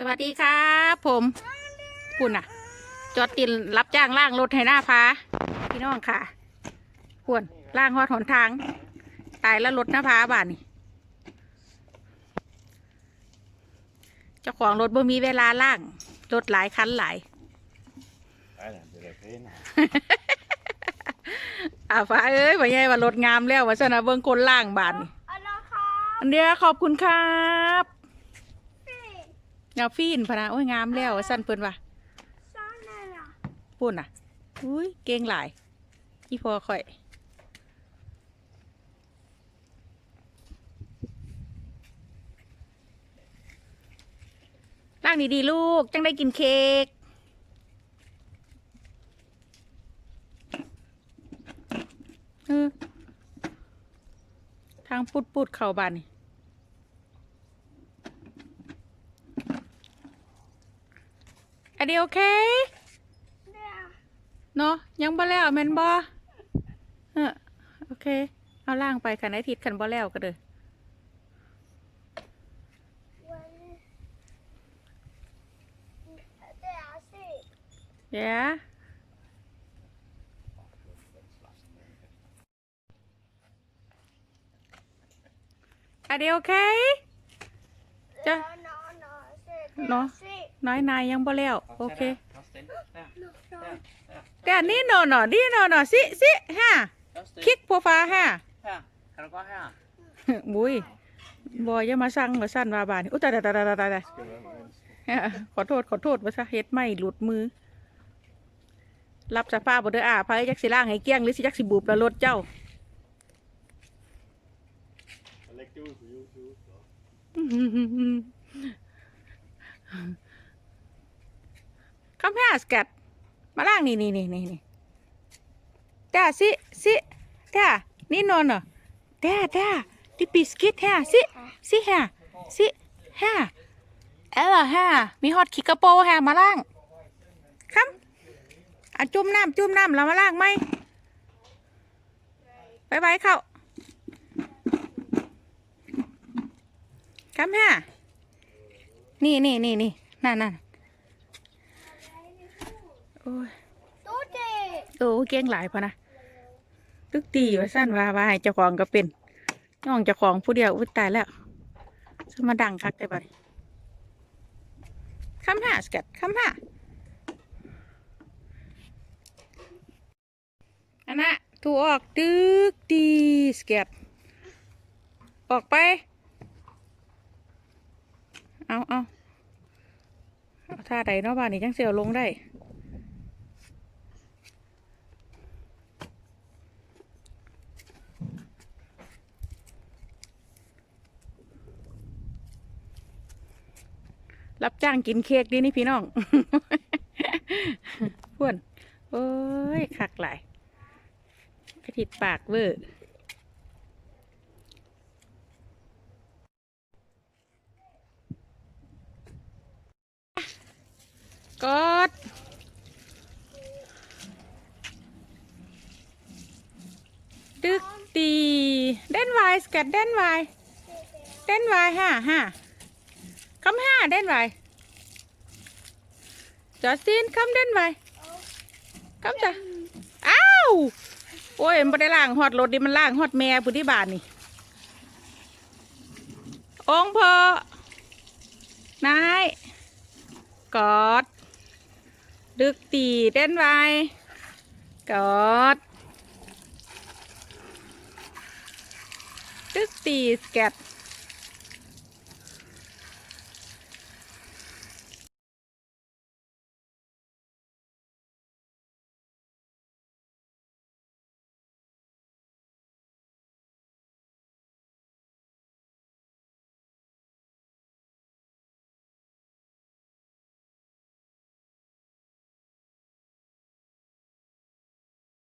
สวัสดีครับผมคุณอะ จอดตินรับจ้างล่างรถให้หน้าพาพี่น้องค่ะควรล่างหอดหนทาง ตายแล้วรถหน้าพาบ้านนี่เจ้าของรถบ่มีเวลาล่างรถหลายคันหลาย Alter, det er da pænt. อ่าฟ้าเอ้ยว่าไงว่ารถงามแล้วว่าซะนะเบิ่งคนล่างบ้านนี่อันนะคะอันเดียวขอบคุณครับ เงาฟีนพะนะโอ้ยงามแล้วว่าสั้นเพิ่นว่าซ่อนเลยอะพูดน่ะอุ้ยเก่งหลายอีพอข่อยร่างดีๆลูก จังได้กินเค้กเออทางปุดปุดๆเข่าบานนี่ อันนี้โอเคเดี๋ยวเนาะยังบ่แล้วแม่นบ่เออโอเค เอาล่างไปคันไอทิศคันบ่แล้วก็เด้อวันเดี๋ยวสิเดี๋ยวอันนี้โอเคจะเดี๋ยวนอนนอนสิเนาะสิ น้อยนายยังบ่แล้วโอเค Afsted. Ja, นอนนอนแต่นี่โนโนดีโนโนสิสิฮะ afsted. คลิกโปรไฟล์ฮะ Her. Kan du gå her? บุยบอยอย่ามาสั่งมาสั่นว่าบานอุ้ยตายตายตายตายตายตายขอโทษขอโทษว่าซะเฮ็ดไม่หลุดมือ รับสภาพบ่เด้ออ่าพายจักสิล่างให้เกลี้ยงหรือสิจักสิบูบแล้วรถเจ้า Læg det ud på YouTube. คำแพสแกตมาล่างนี่นี่นี่นี่นี่แต่สิสิแต่นี่นอนเนาะแต่แต่ดิบิสกิตแฮสิสิแฮสิแฮเออแฮมีฮอตคิกกระโปแฮมาล่างคำอะจุ่มน้ำจุ่มน้ำแล้วมาล่างไหมบายบายเข้าคำแฮนี่นี่นี่นี่นั่นนั่น ยตู้เจโอ้เก่งหลายพอนะตึกตีว่าสั้นว่าว่าให้เจ้าของก็เป็นน้องเจ้าของผู้เดียวอุ้ยตายแล้วสมาดังคักได้บัดคำห้าสกัดคำห้าอันน่ะถูออกตึกตีสกัดออกไป เอาเอาเอาท่าใดเนาะบ้านนี้จังเสียวลงได้ รับจ้างกินเค้กดีนี่พี่น้องพ่วนโอ้ยคักหลายกระติดปากเวอร์กดตึกตีเด่นไวสกัดเด่นไวเด่นไวห้าห้า คำห้าเด่นไวจอสตินคำเด่นไวคำจ้ะอ้าวโอ้ยมันได้ล่างฮอดรถดิมันล่างฮอดแม่ผู้ที่บ้านนี่องค์พอนายกอด ดึกตีเด่นไวกอด ดึกตีสแกต